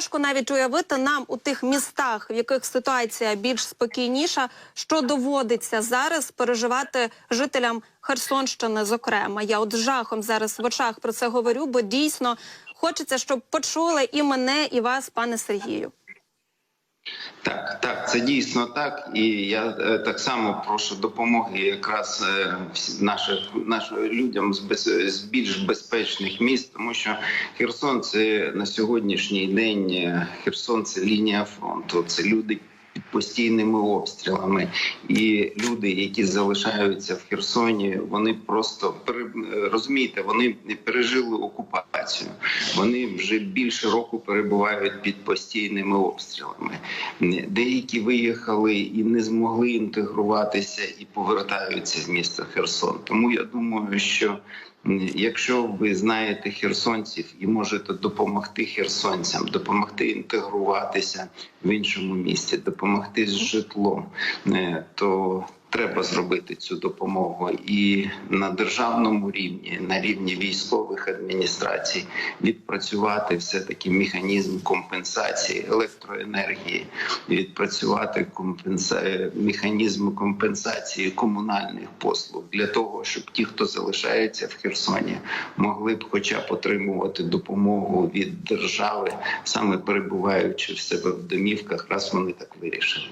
важко навіть уявити нам у тих містах, в яких ситуація більш спокійніша, що доводиться зараз переживати жителям Херсонщини. Зокрема, я от жахом зараз в очах про це говорю, бо дійсно хочеться, щоб почули і мене, і вас, пане Сергію. Це дійсно так, і я е, так само прошу допомоги якраз е, наших нашим людям з без з більш безпечних міст, тому що Херсон це на сьогоднішній день е, Херсон це лінія фронту. Це люди постійними обстрілами, і люди, які залишаються в Херсоні, вони просто розумієте, вони пережили окупацію. Вони вже більше року перебувають під постійними обстрілами. Деякі виїхали і не змогли інтегруватися і повертаються в місто Херсон. Тому я думаю, що якщо ви знаєте херсонців і можете допомогти херсонцям, допомогти інтегруватися в іншому місті, допомогти з житлом, е, то треба зробити цю допомогу і на державному рівні, на рівні військових адміністрацій, відпрацювати все таки механізм компенсації електроенергії, відпрацювати компенса... механізм компенсації комунальних послуг для того, щоб ті, хто залишається в Херсоні, могли б, хоча б отримувати допомогу від держави, саме перебуваючи в себе в домівках, раз вони так вирішили.